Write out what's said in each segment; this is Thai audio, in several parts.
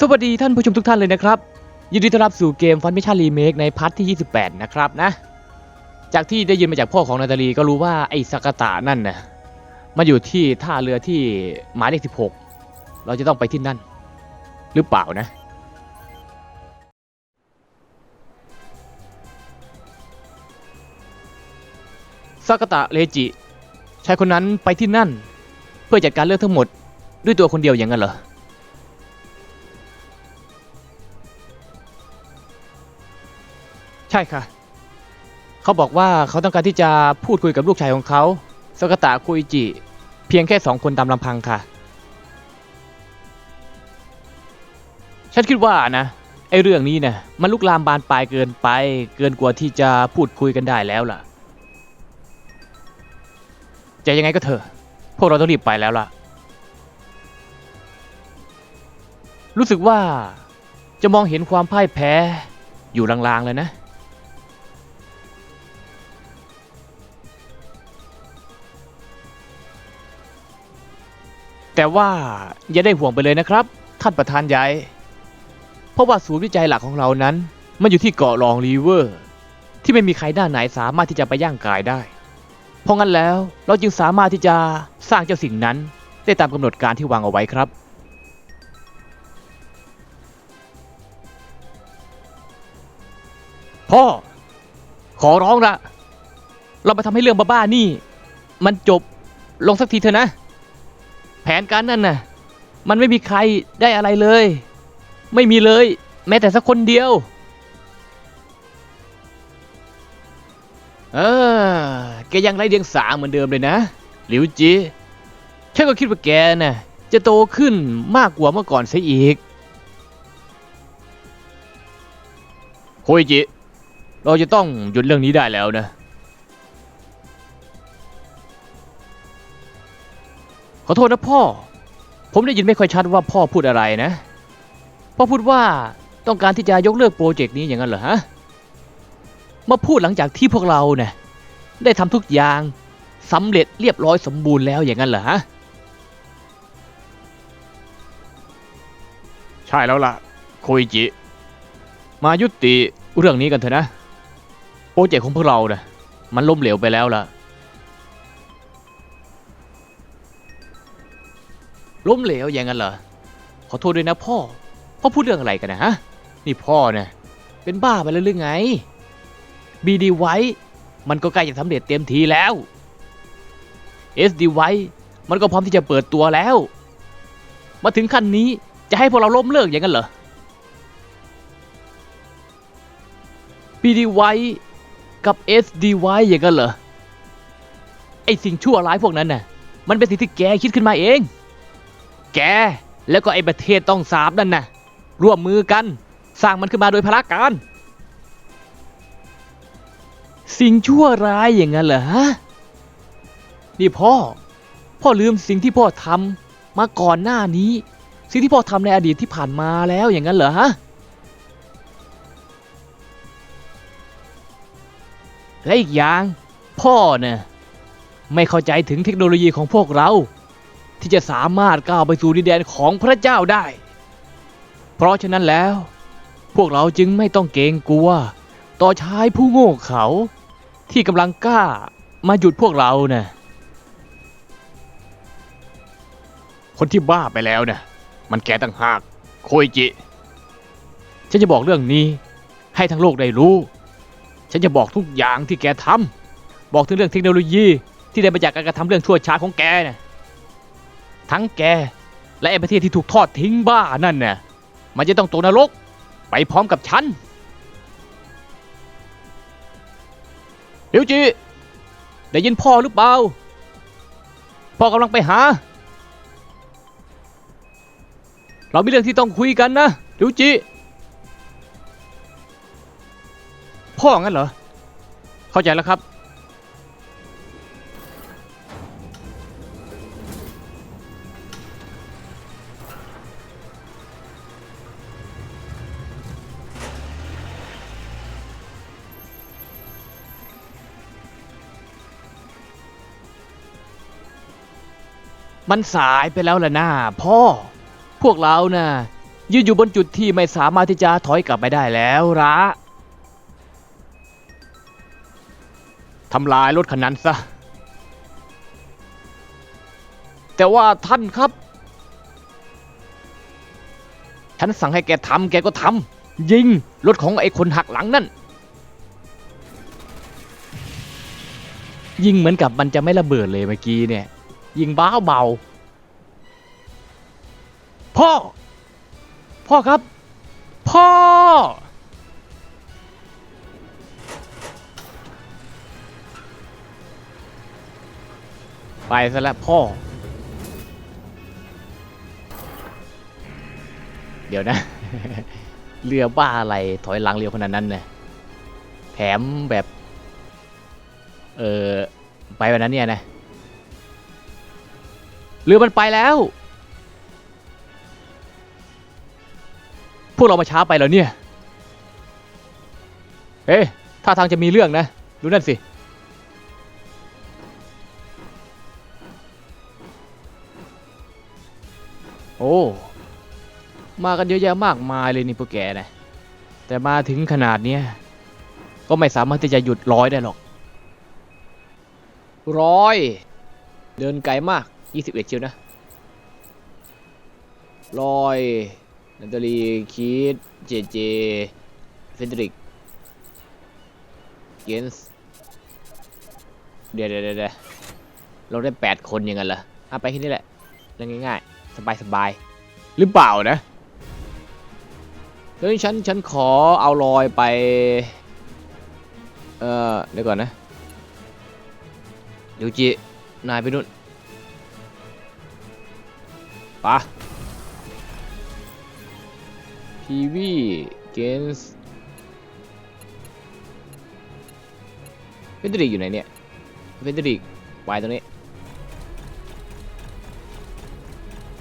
สวัสดีท่านผู้ชมทุกท่านเลยนะครับ ยินดีต้อนรับสู่เกมฟันมิชารีเมคในพาร์ทที่ 28 นะครับนะ จากที่ได้ยินมาจากพ่อของนาตาลีก็รู้ว่าไอ้สากาตะนั่นนะมาอยู่ที่ท่าเรือที่หมายเลข16 เราจะต้องไปที่นั่น หรือเปล่านะ สากาตะเลจิชายคนนั้นไปที่นั่น เพื่อจัดการเรื่องทั้งหมดด้วยตัวคนเดียวอย่างนั้นเหรอ ใช่ค่ะ เขาบอกว่าเขาต้องการที่จะพูดคุยกับลูกชายของเขาสกตะคุยจิ เพียงแค่สองคนตามลำพังค่ะ ฉันคิดว่านะไอเรื่องนี้นะมันลุกลามบานปลายเกินไป เกินกว่าที่จะพูดคุยกันได้แล้วล่ะ จะยังไงก็เถอะ พวกเราต้องรีบไปแล้วล่ะ รู้สึกว่าจะมองเห็นความพ่ายแพ้อยู่ลางๆเลยนะ แต่ว่าอย่าได้ห่วงไปเลยนะครับ ท่านประธานใหญ่เพราะว่าศูนย์วิจัยหลักของเรานั้น มันอยู่ที่เกาะลองรีเวอร์ ที่ไม่มีใครด้านไหนสามารถที่จะไปย่างกายได้ เพราะงั้นแล้วเราจึงสามารถที่จะสร้างเจ้าสิ่งนั้น ได้ตามกำหนดการที่วางเอาไว้ครับ พ่อ ขอร้องละเรามาทำให้เรื่องบ้าๆนี่ มันจบลงสักทีเถอะนะ แผนการนั่นน่ะ มันไม่มีใครได้อะไรเลย ไม่มีเลย แม้แต่สักคนเดียว เออ แกยังไร้เดียงสาเหมือนเดิมเลยนะ หลิวจีฉันก็คิดว่าแกน่ะ จะโตขึ้นมากกว่าเมื่อก่อนเสียอีกโคยจิ เราจะต้องหยุดเรื่องนี้ได้แล้วนะ ขอโทษนะพ่อ ผมได้ยินไม่ค่อยชัดว่าพ่อพูดอะไรนะ พ่อพูดว่าต้องการที่จะยกเลิกโปรเจกต์นี้อย่างนั้นเหรอฮะ มาพูดหลังจากที่พวกเราเนี่ยได้ทำทุกอย่างสำเร็จเรียบร้อยสมบูรณ์แล้วอย่างนั้นเหรอฮะ ใช่แล้วล่ะโคอิจิ มายุติเรื่องนี้กันเถอะนะ โปรเจกต์ของพวกเราเนี่ยมันล้มเหลวไปแล้วล่ะ ล้มเหลวอย่างนั้นเหรอ ขอโทษด้วยนะพ่อ พ่อพูดเรื่องอะไรกันนะฮะ นี่พ่อเนี่ยเป็นบ้าไปแล้วหรือไง บีดีไว้ มันก็ใกล้จะสำเร็จเต็มทีแล้ว SD ไว้ มันก็พร้อมที่จะเปิดตัวแล้ว มาถึงขั้นนี้จะให้พวกเราล้มเลิกอย่างนั้นเหรอ BD ไว้กับ SD ไว้อย่างนั้นเหรอ ไอสิ่งชั่วร้ายพวกนั้นน่ะ มันเป็นสิ่งที่แกคิดขึ้นมาเอง แก แล้วก็ไอ้ประเทศต้องสาบนั่นน่ะ ร่วมมือกัน สร้างมันขึ้นมาโดยพละการ สิ่งชั่วร้ายอย่างนั้นเหรอฮะ นี่พ่อ พ่อลืมสิ่งที่พ่อทำมาก่อนหน้านี้ สิ่งที่พ่อทำในอดีตที่ผ่านมาแล้วอย่างนั้นเหรอฮะ และอีกอย่าง พ่อเนี่ยไม่เข้าใจถึงเทคโนโลยีของพวกเรา ที่จะสามารถก้าวไปสู่ดินแดนของพระเจ้าได้ เพราะฉะนั้นแล้ว พวกเราจึงไม่ต้องเกรงกลัว ต่อชายผู้โง่เขาที่กำลังกล้ามาหยุดพวกเรานะ่ะคนที่บ้าไปแล้วนะ่ะมันแกตั้งหาก โคยจิ ฉันจะบอกเรื่องนี้ให้ทั้งโลกได้รู้ ฉันจะบอกทุกอย่างที่แกทำบอกถึงเรื่องเทคโนโลยีที่ได้มาจากการกระทำเรื่องชั่วช้าของแกนะ ทั้งแก และไอ้ประเทศที่ถูกทอดทิ้งบ้านั่นน่ะมันจะต้องตกนรก ไปพร้อมกับฉันเดี๋ยวจีได้ยินพ่อหรือเปล่า พ่อกำลังไปหา เรามีเรื่องที่ต้องคุยกันนะเดี๋ยวจีพ่องั้นเหรอ เข้าใจแล้วครับ มันสายไปแล้วล่ะนะพ่อ พวกเราน่ะยืนอยู่บนจุดที่ไม่สามารถที่จะถอยกลับไปได้แล้วละทำลายรถคันนั้นซะ แต่ว่าท่านครับ ฉันสั่งให้แกทำแกก็ทำยิงรถของไอ้คนหักหลังนั่น ยิงเหมือนกับมันจะไม่ระเบิดเลยเมื่อกี้เนี่ย ยิงบ้าเบา พ่อ พ่อครับ พ่อ ไปซะแล้วพ่อ เดี๋ยวนะ เรือบ้าอะไรถอยหลังเร็วขนาดนั้นเนี่ยแถมแบบ เออไปวันนั้นเนี่ยนะ เรือมันไปแล้ว พวกเรามาช้าไปแล้วเนี่ยเฮ้ยท่าทางจะมีเรื่องนะ ดูนั่นสิ โอ้ มากันเยอะแยะมากมายเลยนี่พวกแกนะ แต่มาถึงขนาดเนี้ย ก็ไม่สามารถที่จะหยุดร้อยได้หรอก ร้อย เดินไกลมาก 21เชียวนะร้อยนันตาลีคีดเจเจเฟนดริกเกนส์เดี๋ยวเดี๋ยวเดี๋ยวเราได้8คนย่างนั้นเหรอเอาไปแค่นี้แหละเรื่องง่ายๆสบายสบายๆ หรือเปล่านะเฮ้ยฉันฉันขอเอาลอยไป เอ่อเดี๋ยวก่อนนะเดี๋ยวจินายไปนู่น ปะพีวีเกนส์เฟนดริกอยู่ไหนเนี่ยเฟนดริกไว้ตรงนี้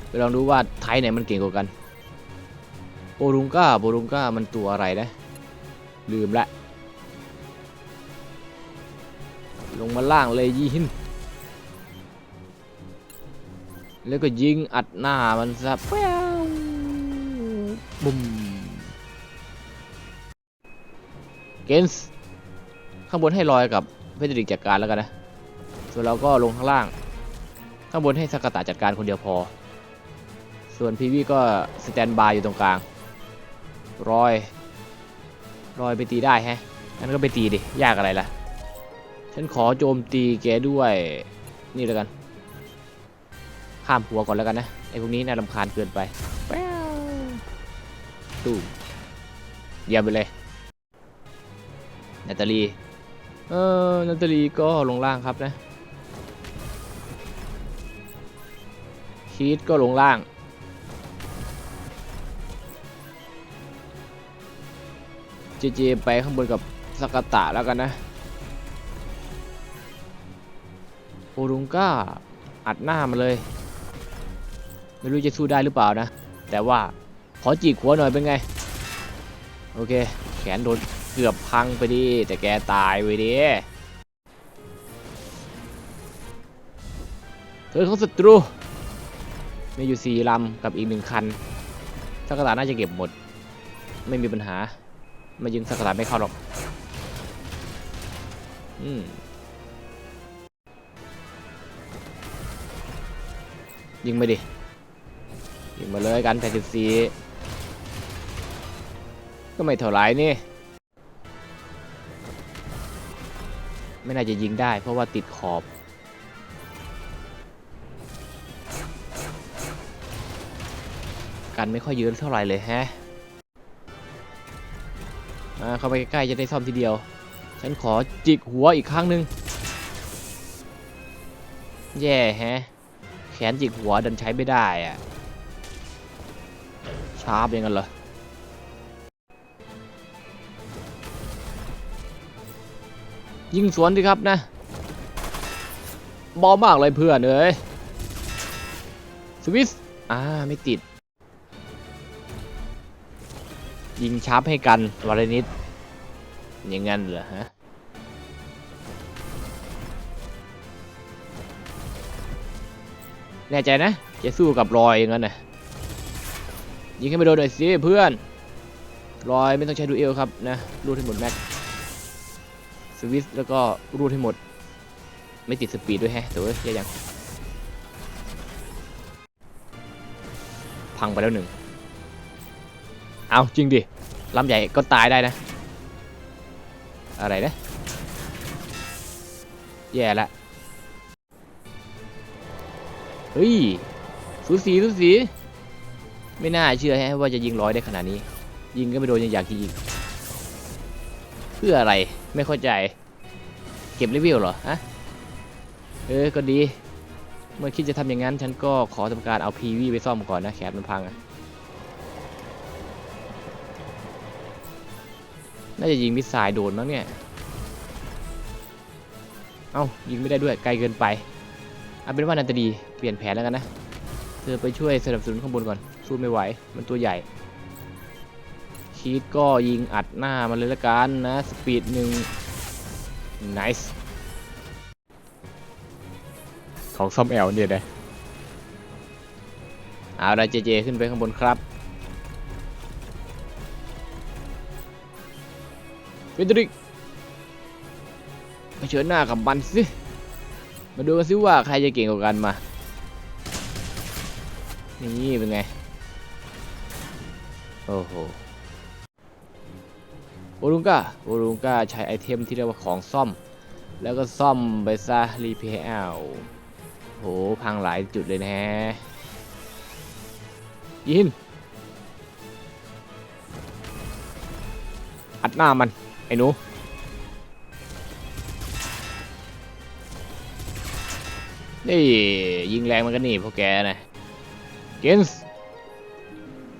ไปลองดูว่าไทยไหนมันเก่งกว่ากันโบรุงก้าโบรุงก้ามันตัวอะไรนะ ลืมละ ลงมาล่างเลยยิง แล้วก็ยิงอัดหน้ามันซะแป้วบุ้มเกนส์ข้างบนให้ลอยกับเฟเดริกจัดการแล้วกันนะ ส่วนเราก็ลงข้างล่าง ข้างบนให้สกตาจัดการคนเดียวพอ ส่วนพีวีก็สแตนบายอยู่ตรงกลางรอยรอยไปตีได้แฮะงั้นก็ไปตีดิ ยากอะไรล่ะ ฉันขอโจมตีแกด้วย นี่แล้วกัน ข้ามหัวก่อนแล้วกันนะไอ้พวกนี้น่ารำคาญเกินไปตู้เยี่ยมไปเลยนาตาลีเออนาตาลีก็ลงล่างครับนะชีตก็ลงล่างเจเจไปข้างบนกับสกตะแล้วกันนะโอรุงก้าอัดหน้ามาเลย ไม่รู้จะสู้ได้หรือเปล่านะ แต่ว่าขอจีกหัวหน่อยเป็นไง โอเค แขนโดนเกือบพังไปดิ แต่แกตายไปดิเธอของศัตรู มีอยู่สี่ลำกับอีกหนึ่งคันสักกระตาน่าจะเก็บหมด ไม่มีปัญหา มายิงสักกระตาไม่เข้าหรอก อืมยิงมาดิ ยิงมาเลยกัน84ก็ไม่เท่าไรนี่ ไม่น่าจะยิงได้ เพราะว่าติดขอบ กันไม่ค่อยเยอะเท่าไหร่เลยแฮะอ่าเข้าไปใกล้ๆจะได้ซ่อมทีเดียว ฉันขอจิกหัวอีกครั้งหนึ่งแย่แฮะ แขนจิกหัวดันใช้ไม่ได้อะ ชาร์ปยังกันเหรอยิงสวนดิครับนะบอลมากเลยเพื่อนเอ้ยสวิสอ่าไม่ติด ยิงชาร์ปให้กันวาเลนิดอย่างงั้นเหรอฮะแน่ใจนะ จะสู้กับรอยอย่างนั้นนะ ยิงให้ไปโดนหน่อยสิเพื่อนรอยไม่ต้องใช้ดูเอลครับนะรูดให้หมดแม็กสวิสแล้วก็รูดให้หมด ไม่ติดสปีดด้วยแฮะแต่ว่าแย่ยังพังไปแล้วหนึ่งเอาจริงดิลำใหญ่ก็ตายได้นะ อะไรนะ แย่ละเฮ้ยสูสีสูสี ไม่น่าเชื่อแฮะว่าจะยิงร้อยได้ขนาดนี้ ยิงก็ไม่โดนยังอยากยิงเพื่ออะไรไม่เข้าใจ เก็บเลเวเหรอฮะเออก็ดี เมื่อคิดจะทำอย่างนั้น ฉันก็ขอทำการเอา PV ไปซ่อมก่อนนะแขนมันพังอะน่าจะยิงมิสไซล์โดนมั้งเนี่ย เอ้ายิงไม่ได้ด้วยไกลเกินไป เอาเป็นว่านันตดีเปลี่ยนแผนแล้วกันนะ เธอไปช่วยสนับสนุนข้างบนก่อน สู้ไม่ไหว มันตัวใหญ่ ชีตก็ยิงอัดหน้ามันเลยละกันนะ สปีดหนึ่ง nice ของซอมแอลเนี่ยนะเอาละเจเจขึ้นไปข้างบนครับเฟเดริกเชิญหน้ากับมันสิ มาดูกันสิว่าใครจะเก่งกว่ากันมา นี่เป็นไง โอ้โหโอลุงกาโอลุงกาใช้ไอเทมที่เรียกว่าของซ่อม แล้วก็ซ่อมไปซะรีเพย์เอาโหพังหลายจุดเลยนะฮะยิน อัดหน้ามัน ไอ้หนูนี่ยิงแรงมันก็นี่พวกแกนะเกนส์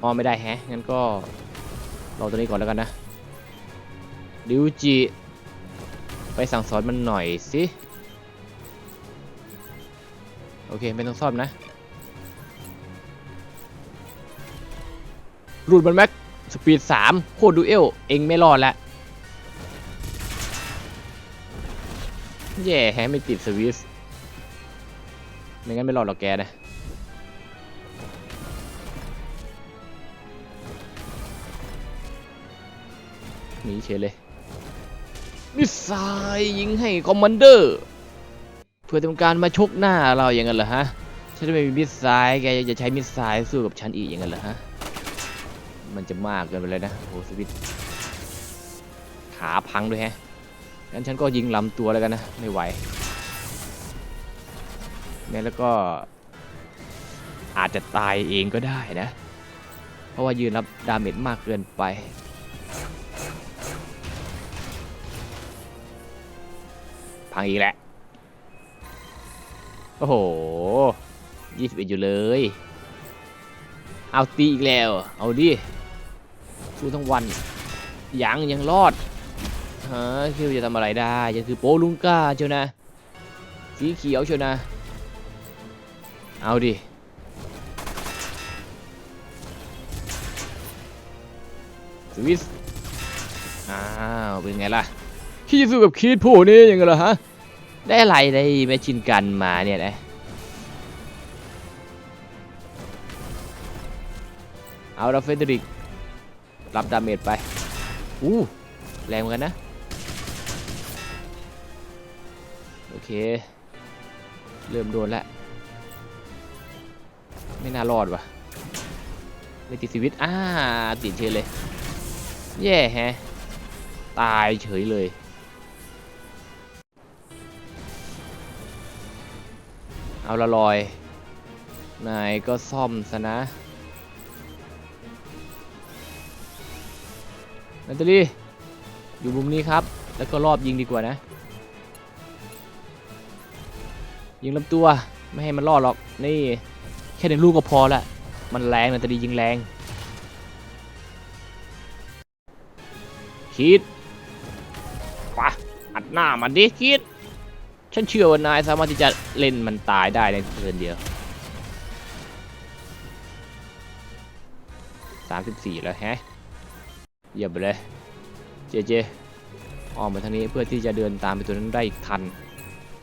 อ๋อไม่ได้แฮะ งั้นก็รอตัวนี้ก่อนแล้วกันนะดิวจิ ไปสั่งสอนมันหน่อยสิ โอเค ไม่ต้องซ่อมนะ รูดมันแม็ก สปีดสามโคตรดูเอล เองไม่รอดละแย่แฮะไม่ติดสวิสไม่งั้นไม่รอดหรอกแกนะ หนีเฉยเลยมิสไซล์ยิงให้คอมมานเดอร์เพื่อทำการมาชกหน้าเราอย่างนั้นเหรอฮะฉันไม่มีมิสไซล์แกยังจะใช้มิสไซล์สู้กับฉันอีกอย่างนั้นเหรอฮะมันจะมากเกินไปเลยนะโอ้สวิตขาพังด้วยฮะงั้นฉันก็ยิงลำตัวแล้วกันนะไม่ไหวแม้แล้วก็อาจจะตายเองก็ได้นะ เพราะว่ายืนรับดาเมจมากเกินไป พังอีกแล้วโอ้โหยี่สิบเอ็ดอยู่เลย เอาตีอีกแล้ว เอาดิสู้ทั้งวัน ยังยังรอดฮะคิวจะทำอะไรได้ยังคือโปลุงก้าเชียวนะ สีเขียวเชียวนะ เอาดิสวิสอ้าว เป็นไงล่ะ คิดจะสู้กับคีดผู้นี้ยังไงล่ะฮะ ได้อะไรได้แมชชินกันมาเนี่ยนะ เอาละเฟเดริก รับดาเมจไป อู้แรงเหมือนกันนะ โอเค เริ่มโดนแล้วไม่น่ารอดว่ะไม่ติดชีวิต อ่า ติดเฉยเลย แย่แฮะ ตายเฉยเลย เอาละลอย นายก็ซ่อมซะนะนันตลีอยู่มุมนี้ครับ แล้วก็รอบยิงดีกว่านะ ยิงลำตัวไม่ให้มันรอดหรอก นี่ แค่หนึ่งลูกก็พอละ มันแรงนันตลียิงแรงคิดปะอัดหน้ามันดิคิด ฉันเชื่อว่านายสามารถที่จะเล่นมันตายได้ในเทินเดียว34แล้วแฮะเยี่ยมไปเลย เจเจออกมาทางนี้เพื่อที่จะเดินตามไปตัวนั้นได้อีกทัน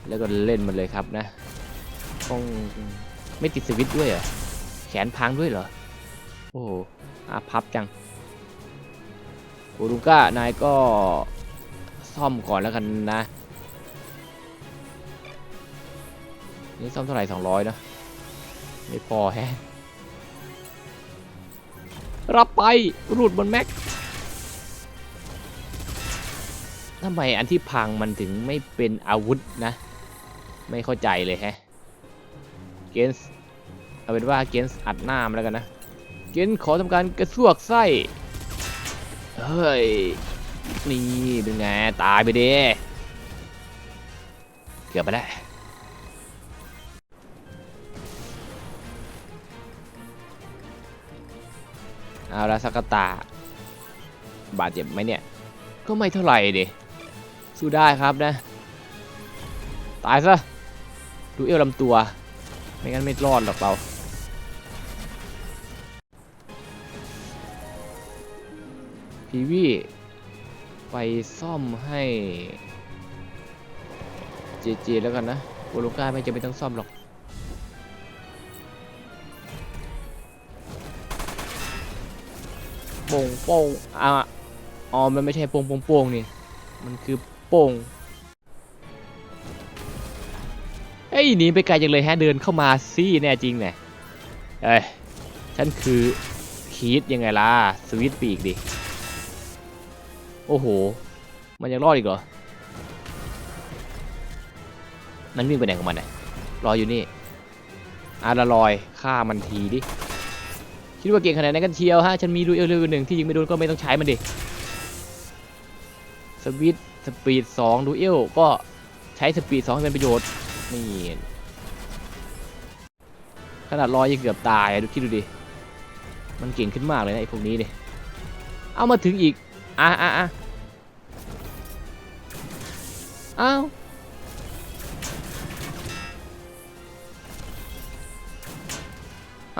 แล้วก็เล่นมันเลยครับนะต้องไม่ติดสวิตด้วยเหรอแขนพังด้วยเหรอ โอ้โหอาพับจังโอรุก้านายก็ซ่อมก่อนแล้วกันนะ นี่ซ่อมเท่าไหร่สองร้อยนะไม่พอแฮะรับไปรูดบนแม็กทำไมอันที่พังมันถึงไม่เป็นอาวุธนะ ไม่เข้าใจเลยแฮะเกนส์เอาเป็นว่าเกนส์อัดหน้ามแล้วกันนะ เกนส์ขอทำการกระซวกไส้เฮ้ยนี่เป็นไง ตายไปเด้เกือบไปแล้ว เอาละสักตา บาดเจ็บไหมเนี่ย ก็ไม่เท่าไหร่ดิสู้ได้ครับนะ ตายซะ ดูเอวลำตัว ไม่งั้นไม่รอดหรอกเราพีวีไปซ่อมให้เจเจแล้วกันนะโบโลก้าไม่จะไม่ต้องซ่อมหรอก โป่งโป่งอะอ๋อมันไม่ใช่โป่งโป่งโป่งนี่ มันคือโป่งเอ้ยหนีไปไกลจังเลยฮะเดินเข้ามาสิแน่จริงเนี่ยเอ้ยฉันคือคีดยังไงล่ะสวิตช์ปีกดิโอ้โห มันยังรอดอีกเหรอมันวิ่งไปไหนของมันเนี่ยรออยู่นี่อาราลอยฆ่ามันทีดิ คิดว่าเก่งขนาดไหนกันเชียวฮะ ฉันมีดูเอลเลอร์หนึ่งที่ยิงไม่โดนก็ไม่ต้องใช้มันดิ สวิตสปีดสองดูเอลก็ใช้สปีดสองให้เป็นประโยชน์ นี่ ขนาดรอยยังเกือบตายดูคิดดูดิ มันเก่งขึ้นมากเลยนะไอ้พวกนี้เนี่ยเอามาถึงอีก อะอะอะอ้าว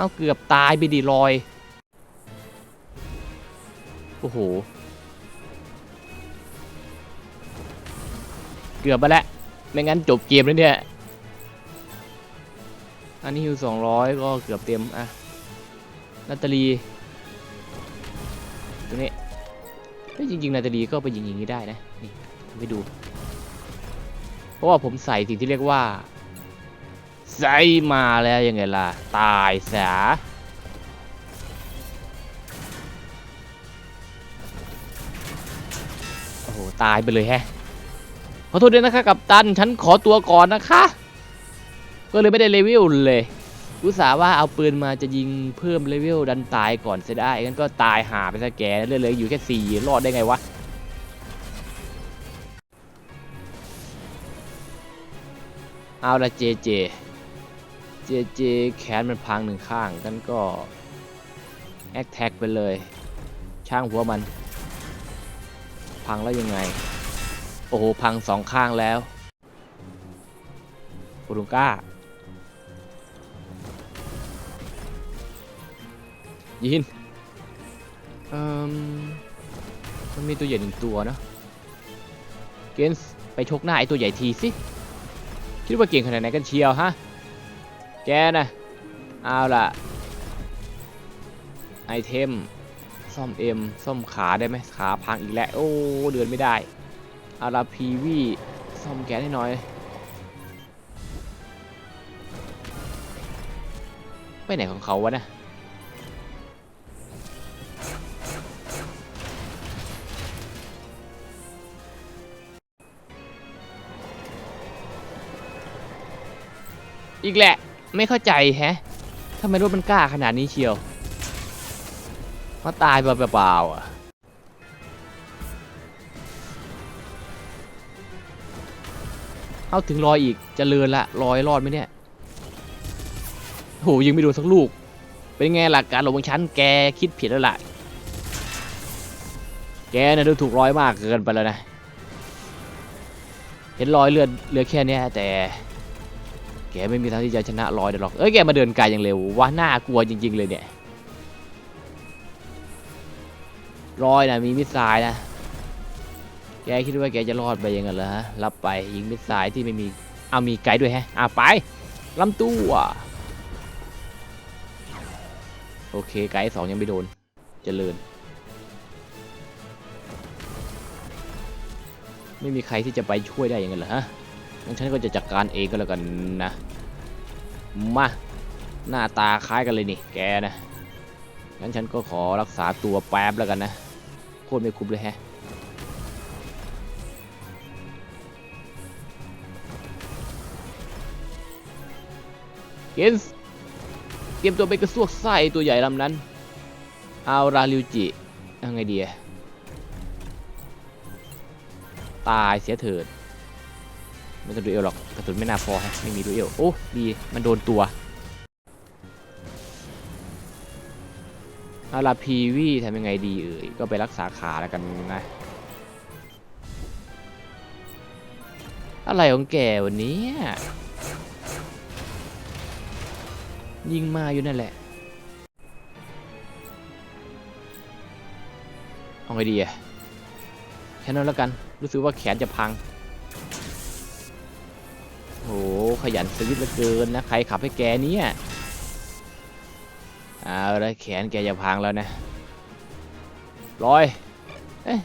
เอาเกือบตายไปดิลอย โอ้โห เกือบไปแล้ว ไม่งั้นจบเกมแล้วเนี่ย อันนี้ฮิวสองร้อยก็เกือบเต็มอะนาตาลีตรงนี้เฮ้ยจริงๆนาตาลีก็ไปยิงอย่างนี้ได้นะ นี่ไม่ดู เพราะว่าผมใส่สิ่งที่เรียกว่า ใส่มาแล้วยังไงล่ะ ตายซะโอ้โห ตายไปเลยแฮะ ขอโทษด้วยนะคะกับตัน ฉันขอตัวก่อนนะคะ ก็เลยไม่ได้เลเวลเลยอุตส่าห์ว่าเอาปืนมาจะยิงเพิ่มเลเวลดันตายก่อนเสียได้งั้นก็ตายหาไปซะแกเรื่อยๆอยู่แค่สี่รอดได้ไงวะเอาละเจเจ เจเจแขนมันพังหนึ่งข้างกันก็แอคแท็กไปเลย ช่างหัวมัน พังแล้วยังไง โอ้โห พังสองข้างแล้วโอรุงก้า ยินเอ่มมันมีตัวใหญ่หนึ่งตัวนะเกนส์ไปชกหน้าไอตัวใหญ่ทีสิ คิดว่าเก่งขนาดไหนกันเชียวฮะ แกนะเอาล่ะไอเทมซ่อมเอ็มซ่อมขาได้ไหมขาพังอีกแล้ว โอ้เดินไม่ได้เอาล่ะพีวีซ่อมแกนให้หน่อยไปไหนของเขาวะนะอีกแหละ ไม่เข้าใจแฮะทำไมรถมันกล้าขนาดนี้เชียวเพราะตายเปล่าๆอะเอาถึงรอยอีกจเจริญละรอยรอดไหมเนี่ยโหยิงไม่โดนสักลูก เป็นไงหลักการหลบของฉันแกคิดผิดแล้วล่ะ แกเนี่ยดูถูกร้อยมากเกินไปแล้วนะ เห็นรอยเลือดเหลือแค่นี้แต่ แกไม่มีทางที่จะชนะร้อยได้หรอก เอ้ยแกมาเดินไกลอย่างเร็วว่าน่ากลัวจริง ๆ เลยเนี่ยร้อยนะมีมิสไซล์นะ แกคิดว่าแกจะรอดไปยังไงเหรอฮะรับไปยิงมิสไซล์ที่ไม่มีเอามีไกด์ด้วยแฮะอะไปลำตัวโอเคไกด์สองยังไม่โดนเจริญ ไม่มีใครที่จะไปช่วยได้อย่างนั้นเหรอฮะ งั้นฉันก็จะจัดการเองก็แล้วกันนะ มา หน้าตาคล้ายกันเลยนี่ แกนะ งั้นฉันก็ขอรักษาตัวแป๊บแล้วกันนะ โคตรไม่คุ้มเลยแฮะเกนส์เตรียมตัวไปกระซวกไส้ตัวใหญ่ลำนั้น เอาราลิวจิยังไงดีอะตายเสียเถิด ไม่ต้องดูเอลหรอกกระสุนไม่น่าพอฮะไม่มีดูเอลโอ้ดีมันโดนตัวอาราพีวีทำยังไงดีเอ่ยก็ไปรักษาขาแล้วกันนะอะไรของแกวันนี้ยิงมาอยู่นั่นแหละเอาไงดีอะแค่นั้นแล้วกันรู้สึกว่าแขนจะพัง โหขยันสวิตเหลือเกินนะ ใครขับให้แกเนี่ยเอาละแขนแกจะพังแล้วนะลอย เอ๊ะ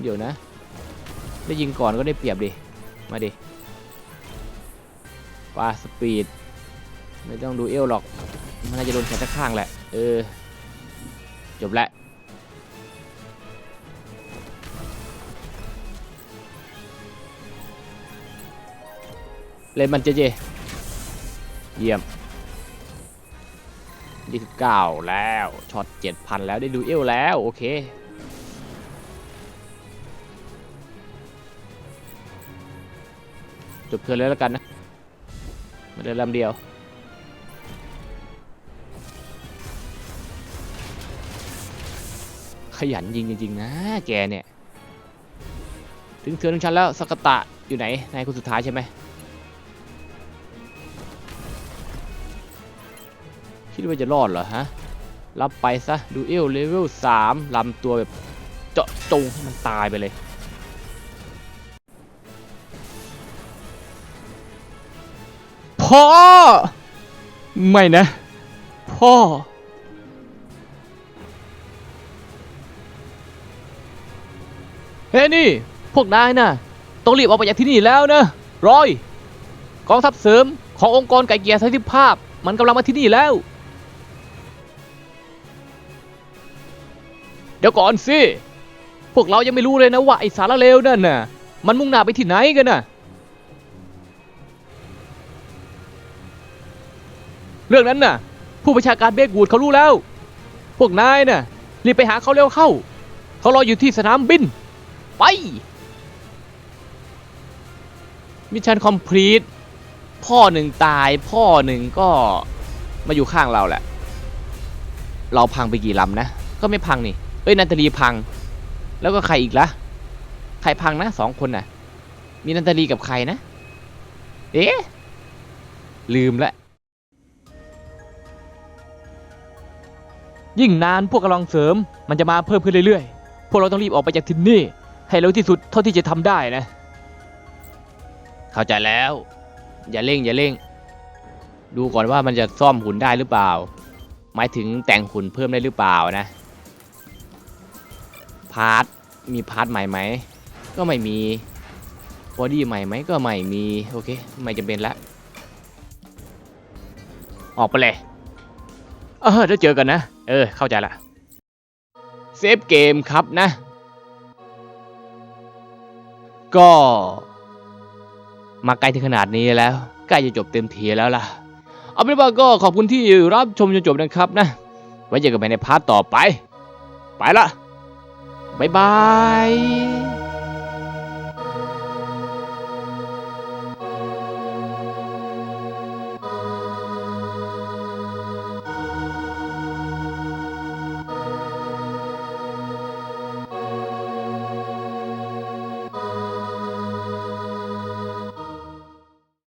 เดี๋ยวนะ ได้ยิงก่อนก็ได้เปรียบดิ มาดิปาสปีด ไม่ต้องดูเอวหรอก มันน่าจะโดนแขนตะข้างแหละ เออ จบแล้ว เล่นมันเจเจ เยี่ยม 29 แล้ว ช็อต 7,000 แล้วได้ดูเอวแล้ว โอเค จบเทิร์นเลยแล้วกันนะมันเดินลำเดียวขยันยิงจริงๆนะแกเนี่ย ถึงเทิร์นของฉันแล้วสกตะอยู่ไหนนายคนสุดท้ายใช่ไหม คิดว่าจะรอดเหรอฮะ รับไปซะ ดูเอลเลเวล3ลำตัวแบบเจาะจงให้มันตายไปเลย พ่อ ไม่นะ พ่อ เฮ้ยนี่ พวกนายน่ะต้องรีบออกไปจากที่นี่แล้วนะรอย กองทัพเสริมขององค์กรไก่เกียร์สันติภาพ มันกำลังมาที่นี่แล้ว เดี๋ยวก่อนสิ พวกเรายังไม่รู้เลยนะว่าไอสารเลวนั่นน่ะ มันมุ่งหน้าไปที่ไหนกันน่ะ เรื่องนั้นน่ะ ผู้ประชาการเบกวูดเขารู้แล้ว พวกนายน่ะ รีบไปหาเขาเร็วเข้า เขารออยู่ที่สนามบิน ไป มิชชั่นคอมพลีท พ่อหนึ่งตาย พ่อหนึ่งก็มาอยู่ข้างเราแหละ เราพังไปกี่ลำนะ ก็ไม่พังนี่ เอ้ยนันตาลีพัง แล้วก็ใครอีกละใครพังนะสองคนน่ะ มีนันตาลีกับใครนะ เอ๊ะ ลืมละยิ่งนานพวกกำลังเสริมมันจะมาเพิ่มขึ้นเรื่อยๆ พวกเราต้องรีบออกไปจากที่นี่ ให้เร็วที่สุดเท่าที่จะทำได้นะ เข้าใจแล้ว อย่าเร่งอย่าเร่ง ดูก่อนว่ามันจะซ่อมหุ่นได้หรือเปล่า หมายถึงแต่งหุ่นเพิ่มได้หรือเปล่านะ พาร์ทมีพาร์ทใหม่ไหมก็ไม่มีบอดี้ใหม่ไหมก็ไม่มีโอเคไม่จำเป็นละออกไปเลยเออเดี๋ยวเจอกันนะ เออ เข้าใจละเซฟเกมครับนะ ก็ มาไกลถึงขนาดนี้แล้วใกล้จะจบเต็มทีแล้วล่ะ เอาเป็นว่าก็ขอบคุณที่รับชมจนจบนะครับนะ ไว้เจอกันใหม่ในพาร์ทต่อไป ไปละ บ๊ายบาย